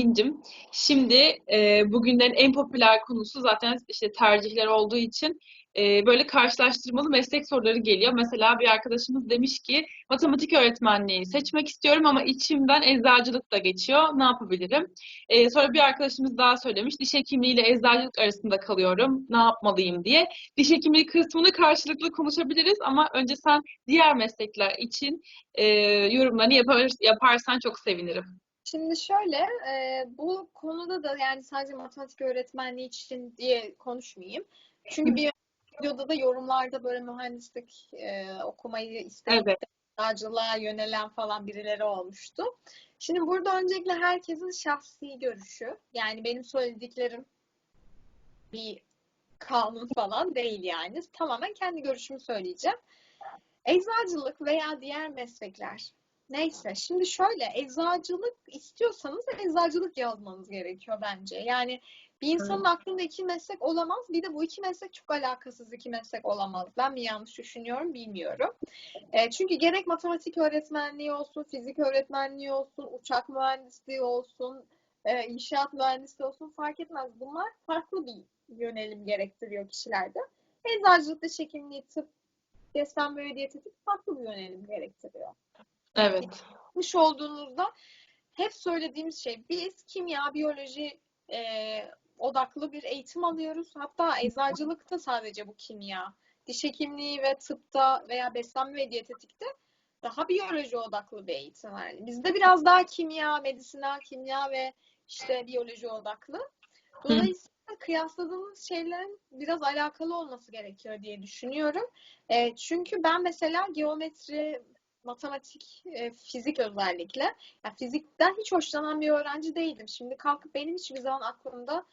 İncim. Şimdi e, bugünlerin en popüler konusu zaten işte tercihler olduğu için e, böyle karşılaştırmalı meslek soruları geliyor. Mesela bir arkadaşımız demiş ki matematik öğretmenliği seçmek istiyorum ama içimden eczacılık da geçiyor. Ne yapabilirim? E, sonra bir arkadaşımız daha söylemiş diş hekimliği ile eczacılık arasında kalıyorum. Ne yapmalıyım diye. Diş hekimliği kısmını karşılıklı konuşabiliriz ama önce sen diğer meslekler için e, yorumlarını yapar, yaparsan çok sevinirim. Şimdi şöyle, e, bu konuda da yani sadece matematik öğretmenliği için diye konuşmayayım. Çünkü bir videoda da yorumlarda böyle mühendislik e, okumayı isteyip Evet. yönelen falan birileri olmuştu. Şimdi burada öncelikle herkesin şahsi görüşü. Yani benim söylediklerim bir kanun falan değil yani. Tamamen kendi görüşümü söyleyeceğim. Eczacılık veya diğer meslekler Neyse şimdi şöyle eczacılık istiyorsanız eczacılık yazmanız gerekiyor bence. Yani bir insanın aklında iki meslek olamaz. Bir de bu iki meslek çok alakasız iki meslek olamaz. Ben mi yanlış düşünüyorum bilmiyorum. E, çünkü gerek matematik öğretmenliği olsun, fizik öğretmenliği olsun, uçak mühendisliği olsun, e, inşaat mühendisliği olsun fark etmez. Bunlar farklı bir yönelim gerektiriyor kişilerde. Eczacılık, diş hekimliği, tıp, beslenme ve diyetetik farklı bir yönelim gerektiriyor Evet. yapmış olduğunuzda hep söylediğimiz şey biz kimya, biyoloji e, odaklı bir eğitim alıyoruz. Hatta eczacılıkta sadece bu kimya. Diş hekimliği ve tıpta veya beslenme ve diyetetikte daha biyoloji odaklı bir eğitim var. Yani bizde biraz daha kimya, medisinal kimya ve işte biyoloji odaklı. Dolayısıyla kıyasladığımız şeylerin biraz alakalı olması gerekiyor diye düşünüyorum. E, çünkü ben mesela geometri, matematik, e, fizik özellikle. Yani fizikten hiç hoşlanan bir öğrenci değildim. Şimdi kalkıp benim hiçbir zaman aklımda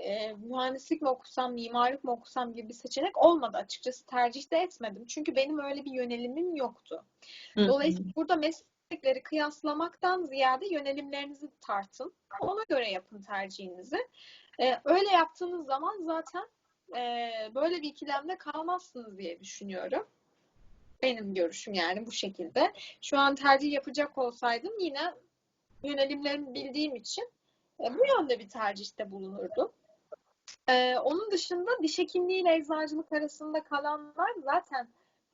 e, mühendislik mi okusam, mimarlık mı okusam gibi bir seçenek olmadı. Açıkçası tercih de etmedim. Çünkü benim öyle bir yönelimim yoktu. Dolayısıyla burada meslekleri kıyaslamaktan ziyade yönelimlerinizi tartın. Ona göre yapın tercihinizi. E, öyle yaptığınız zaman zaten e, böyle bir ikilemde kalmazsınız diye düşünüyorum. Benim görüşüm yani bu şekilde. Şu an tercih yapacak olsaydım yine yönelimlerimi bildiğim için e, bu yönde bir tercihte bulunurdum. E, onun dışında diş hekimliği ile eczacılık arasında kalanlar zaten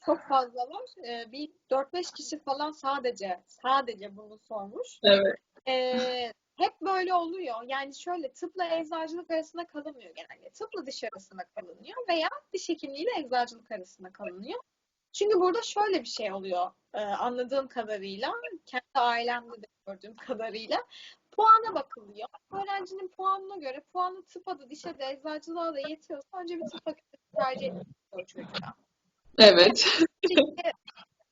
çok fazla var. E, bir 4-5 kişi falan sadece sadece bunu sormuş. Evet. E, hep böyle oluyor. Yani şöyle tıpla eczacılık arasında kalınmıyor genelde. Tıpla diş arasında kalınıyor veya diş hekimliği ile eczacılık arasında kalınıyor. Çünkü burada şöyle bir şey oluyor e, anladığım kadarıyla, kendi ailemde de gördüğüm kadarıyla puana bakılıyor. Öğrencinin puanına göre puanı tıpa da dişe de eczacılığa da yetiyorsa önce bir tıp fakültesi tercih ediyor çocuğa. Evet.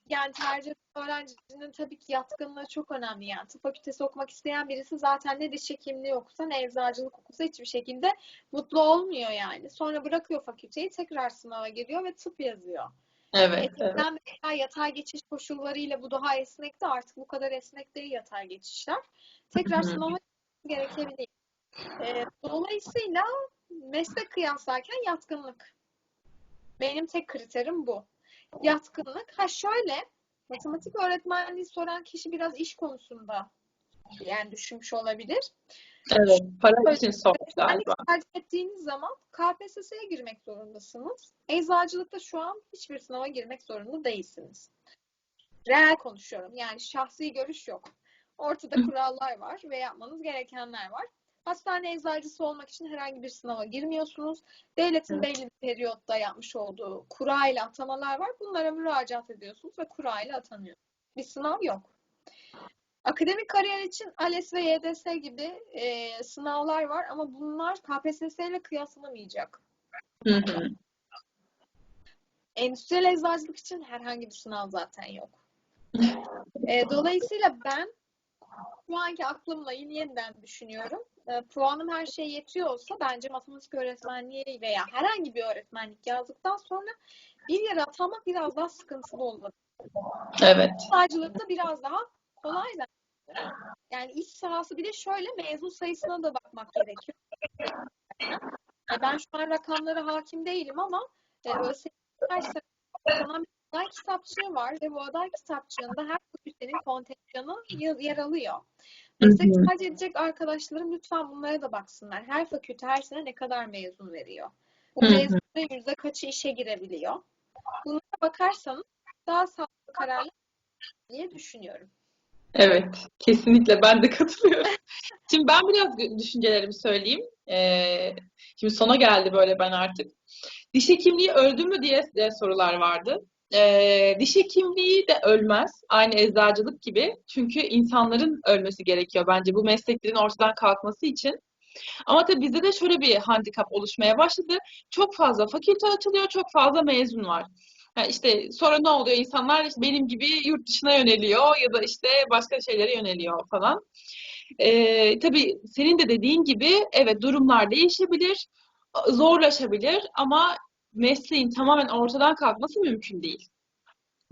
Yani tercih öğrencinin tabii ki yatkınlığı çok önemli yani. Tıp fakültesi okumak isteyen birisi zaten ne diş hekimliği okusa ne eczacılık okusa hiçbir şekilde mutlu olmuyor yani. Sonra bırakıyor fakülteyi tekrar sınava giriyor ve tıp yazıyor. Evet. evet. Eskiden mesela yatay geçiş koşullarıyla bu daha esnekti. Artık bu kadar esnek değil yatay geçişler. Tekrar Hı hı. sınava gerekebilir. Ee, dolayısıyla meslek kıyaslarken yatkınlık. Benim tek kriterim bu. Yatkınlık. Ha şöyle, matematik öğretmenliği soran kişi biraz iş konusunda yani düşünmüş olabilir. Evet. Para için sormuş galiba. tercih ettiğiniz zaman KPSS'ye girmek zorundasınız. Eczacılıkta şu an hiçbir sınava girmek zorunda değilsiniz. Reel konuşuyorum. Yani şahsi görüş yok. Ortada kurallar var ve yapmanız gerekenler var. Hastane eczacısı olmak için herhangi bir sınava girmiyorsunuz. Devletin Evet. belli bir periyotta yapmış olduğu kura ile atamalar var. Bunlara müracaat ediyorsunuz ve kura ile atanıyorsunuz. Bir sınav yok. Akademik kariyer için ALES ve YDS gibi e, sınavlar var ama bunlar KPSS ile kıyaslanamayacak. Hı hı. Endüstriyel eczacılık için herhangi bir sınav zaten yok. E, dolayısıyla ben şu anki aklımla yine yeniden düşünüyorum. E, puanım her şeye yetiyor olsa bence matematik öğretmenliği veya herhangi bir öğretmenlik yazdıktan sonra bir yere atanmak biraz daha sıkıntılı olmalı. Evet. Eczacılıkta biraz daha kolay bence. Yani iş sahası bir de şöyle mezun sayısına da bakmak gerekiyor. Ben şu an rakamlara hakim değilim ama e, ÖSYM her sene kazanan bir aday kitapçığı var ve bu aday kitapçığında her fakültenin kontenjanı yer yer alıyor. Meslek tercih edecek arkadaşlarım lütfen bunlara da baksınlar. Her fakülte her sene ne kadar mezun veriyor? Bu mezunların yüzde kaçı işe girebiliyor? Bunlara bakarsanız daha sağlıklı kararlar diye düşünüyorum. Evet, kesinlikle ben de katılıyorum. Şimdi ben biraz düşüncelerimi söyleyeyim. Ee, şimdi sona geldi böyle ben artık. Diş hekimliği öldü mü diye de sorular vardı. Ee, diş hekimliği de ölmez. Aynı eczacılık gibi. Çünkü insanların ölmesi gerekiyor bence bu mesleklerin ortadan kalkması için. Ama tabii bizde de şöyle bir handikap oluşmaya başladı. Çok fazla fakülte açılıyor, çok fazla mezun var. Yani işte sonra ne oluyor? İnsanlar işte benim gibi yurt dışına yöneliyor ya da işte başka şeylere yöneliyor falan. Ee, tabii senin de dediğin gibi evet durumlar değişebilir, zorlaşabilir ama mesleğin tamamen ortadan kalkması mümkün değil.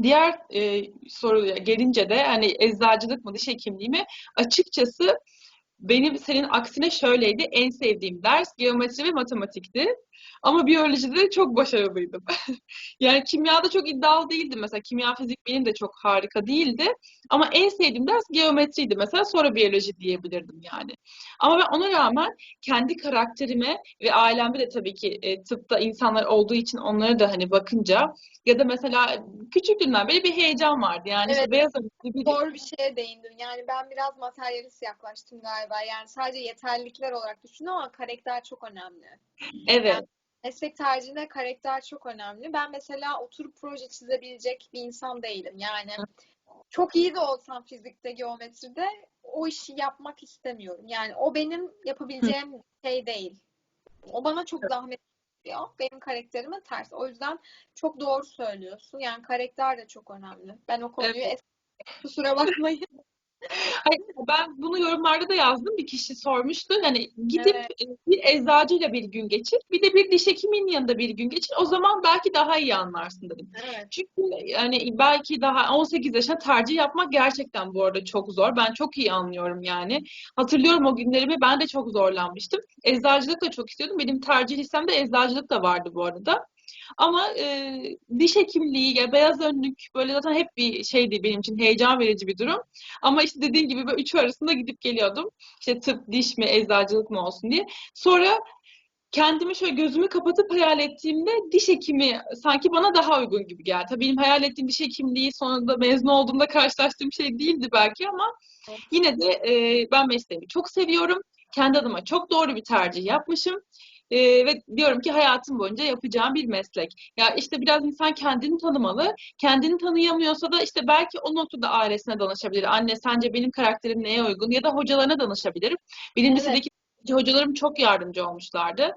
Diğer e, soruya gelince de hani eczacılık mı, diş hekimliği mi? Açıkçası benim senin aksine şöyleydi. En sevdiğim ders geometri ve matematikti. Ama biyolojide de çok başarılıydım. yani kimyada çok iddialı değildim. Mesela kimya fizik benim de çok harika değildi. Ama en sevdiğim ders geometriydi. Mesela sonra biyoloji diyebilirdim yani. Ama ben ona rağmen kendi karakterime ve ailemde de tabii ki e, tıpta insanlar olduğu için onlara da hani bakınca ya da mesela küçüklüğümden beri bir heyecan vardı. Yani Evet. işte beyaz bir Doğru bir şeye değindin. Yani ben biraz materyalist yaklaştım galiba. Yani sadece yeterlilikler olarak düşündüm ama karakter çok önemli. evet. Meslek tercihinde karakter çok önemli. Ben mesela oturup proje çizebilecek bir insan değilim. Yani çok iyi de olsam fizikte, geometride o işi yapmak istemiyorum. Yani o benim yapabileceğim şey değil. O bana çok zahmet veriyor. Benim karakterime ters. O yüzden çok doğru söylüyorsun. Yani karakter de çok önemli. Ben o konuyu Evet. es- kusura bakmayın. Hayır, ben bunu yorumlarda da yazdım. Bir kişi sormuştu. Hani gidip Evet. e, bir eczacıyla bir gün geçir, bir de bir diş hekiminin yanında bir gün geçir. O zaman belki daha iyi anlarsın dedim. Evet. Çünkü yani belki daha 18 yaşında tercih yapmak gerçekten bu arada çok zor. Ben çok iyi anlıyorum yani. Hatırlıyorum o günlerimi ben de çok zorlanmıştım. Eczacılık da çok istiyordum. Benim tercih listemde eczacılık da vardı bu arada. Ama e, diş hekimliği, ya beyaz önlük böyle zaten hep bir şeydi benim için heyecan verici bir durum. Ama işte dediğin gibi böyle üçü arasında gidip geliyordum. İşte tıp, diş mi, eczacılık mı olsun diye. Sonra kendimi şöyle gözümü kapatıp hayal ettiğimde diş hekimi sanki bana daha uygun gibi geldi. Tabii benim hayal ettiğim diş hekimliği sonunda mezun olduğumda karşılaştığım şey değildi belki ama yine de e, ben mesleğimi çok seviyorum. Kendi adıma çok doğru bir tercih yapmışım. E, ve diyorum ki hayatım boyunca yapacağım bir meslek. Ya işte biraz insan kendini tanımalı. Kendini tanıyamıyorsa da işte belki o noktada ailesine danışabilir. Anne sence benim karakterim neye uygun? Ya da hocalarına danışabilirim. Benim Evet. lisedeki hocalarım çok yardımcı olmuşlardı.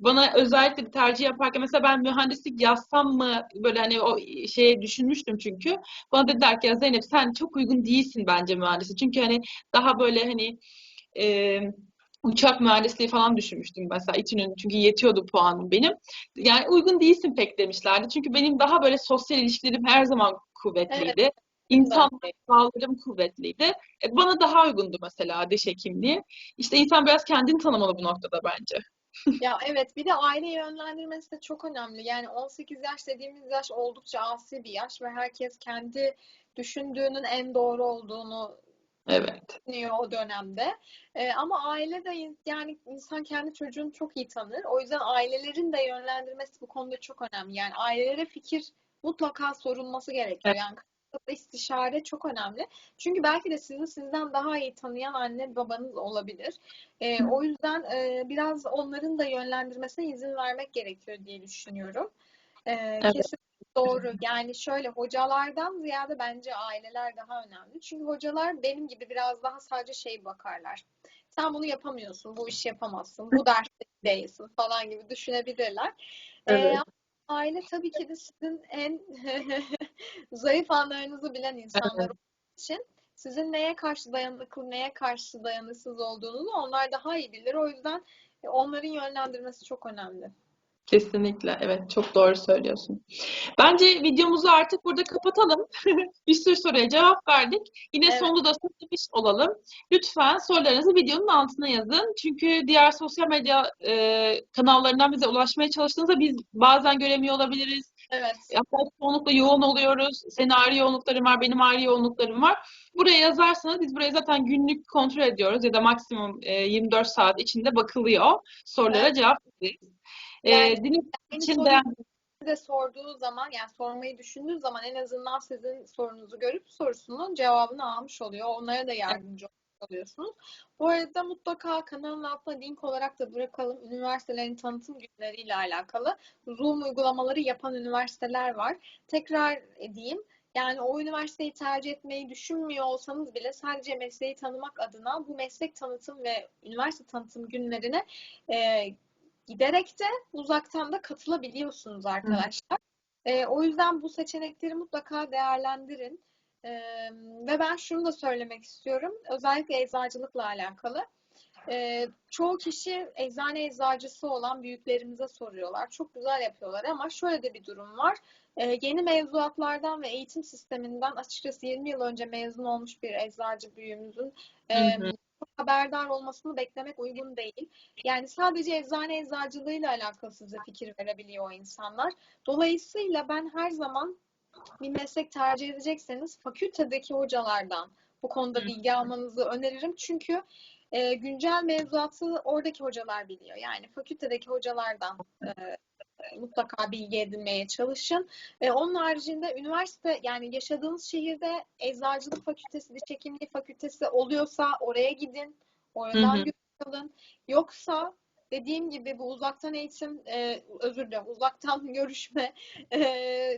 Bana özellikle bir tercih yaparken mesela ben mühendislik yazsam mı böyle hani o şeye düşünmüştüm çünkü. Bana dediler ki ya Zeynep sen çok uygun değilsin bence mühendislik. Çünkü hani daha böyle hani e, uçak mühendisliği falan düşünmüştüm mesela İTÜ'nün çünkü yetiyordu puanım benim. Yani uygun değilsin pek demişlerdi. Çünkü benim daha böyle sosyal ilişkilerim her zaman kuvvetliydi. İnsan bağlarım kuvvetliydi. E, bana daha uygundu mesela diş hekimliği. İşte insan biraz kendini tanımalı bu noktada bence. Ya evet bir de aile yönlendirmesi de çok önemli. Yani 18 yaş dediğimiz yaş oldukça asi bir yaş ve herkes kendi düşündüğünün en doğru olduğunu Evet. o dönemde. Ee, ama aile de yani insan kendi çocuğunu çok iyi tanır. O yüzden ailelerin de yönlendirmesi bu konuda çok önemli. Yani ailelere fikir mutlaka sorulması gerekiyor. Yani karşılıklı istişare çok önemli. Çünkü belki de sizi sizden daha iyi tanıyan anne babanız olabilir. Ee, o yüzden e, biraz onların da yönlendirmesine izin vermek gerekiyor diye düşünüyorum. Ee, Evet. kesinlikle doğru. Yani şöyle hocalardan ziyade bence aileler daha önemli. Çünkü hocalar benim gibi biraz daha sadece şey bakarlar. Sen bunu yapamıyorsun, bu işi yapamazsın, bu derste değilsin falan gibi düşünebilirler. Ee, Evet. ama aile tabii ki de sizin en zayıf anlarınızı bilen insanlar Evet. için sizin neye karşı dayanıklı, neye karşı dayanıksız olduğunuzu onlar daha iyi bilir. O yüzden onların yönlendirmesi çok önemli. Kesinlikle. Evet, çok doğru söylüyorsun. Bence videomuzu artık burada kapatalım. Bir sürü soruya cevap verdik. Yine Evet. sonunda da söylemiş olalım. Lütfen sorularınızı videonun altına yazın. Çünkü diğer sosyal medya e, kanallarından bize ulaşmaya çalıştığınızda biz bazen göremiyor olabiliriz. Evet. Hatta çoğunlukla yoğun oluyoruz. Senin ayrı yoğunlukların var, benim ayrı yoğunluklarım var. Buraya yazarsanız biz buraya zaten günlük kontrol ediyoruz ya da maksimum e, 24 saat içinde bakılıyor. Sorulara Evet. cevap veririz. E, Yani dinlediğiniz için beğendim. de sorduğu zaman yani sormayı düşündüğü zaman en azından sizin sorunuzu görüp sorusunun cevabını almış oluyor. Onlara da yardımcı oluyorsunuz. Bu arada mutlaka kanalın altına link olarak da bırakalım. Üniversitelerin tanıtım günleriyle alakalı Zoom uygulamaları yapan üniversiteler var. Tekrar edeyim. Yani o üniversiteyi tercih etmeyi düşünmüyor olsanız bile sadece mesleği tanımak adına bu meslek tanıtım ve üniversite tanıtım günlerine e, giderek de uzaktan da katılabiliyorsunuz arkadaşlar. E, o yüzden bu seçenekleri mutlaka değerlendirin. E, ve ben şunu da söylemek istiyorum. Özellikle eczacılıkla alakalı. E, çoğu kişi eczane eczacısı olan büyüklerimize soruyorlar. Çok güzel yapıyorlar ama şöyle de bir durum var. E, yeni mevzuatlardan ve eğitim sisteminden açıkçası 20 yıl önce mezun olmuş bir eczacı büyüğümüzün e, Hı hı. Haberdar olmasını beklemek uygun değil. Yani sadece eczane eczacılığıyla alakalı size fikir verebiliyor o insanlar. Dolayısıyla ben her zaman bir meslek tercih edecekseniz fakültedeki hocalardan bu konuda bilgi almanızı öneririm. Çünkü e, güncel mevzuatı oradaki hocalar biliyor. Yani fakültedeki hocalardan e, mutlaka bilgi edinmeye çalışın. E, onun haricinde üniversite yani yaşadığınız şehirde eczacılık fakültesi, diş hekimliği fakültesi oluyorsa oraya gidin. Oradan Hı hı. görüş alın. Yoksa dediğim gibi bu uzaktan eğitim, e, özür dilerim, uzaktan görüşme e,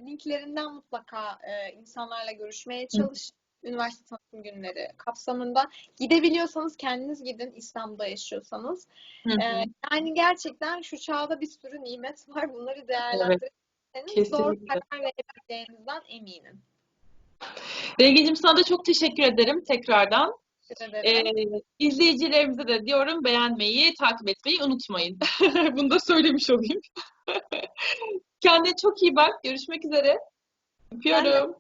linklerinden mutlaka e, insanlarla görüşmeye çalışın. Üniversite tanıtım günleri kapsamında. Gidebiliyorsanız kendiniz gidin İstanbul'da yaşıyorsanız. Hı hı. Ee, yani gerçekten şu çağda bir sürü nimet var. Bunları değerlendirirseniz doğru kesinlikle. karar verebileceğinizden eminim. Rengicim sana da çok teşekkür ederim tekrardan. Ee, izleyicilerimize de diyorum beğenmeyi, takip etmeyi unutmayın. Bunu da söylemiş olayım. Kendine çok iyi bak. Görüşmek üzere. Öpüyorum.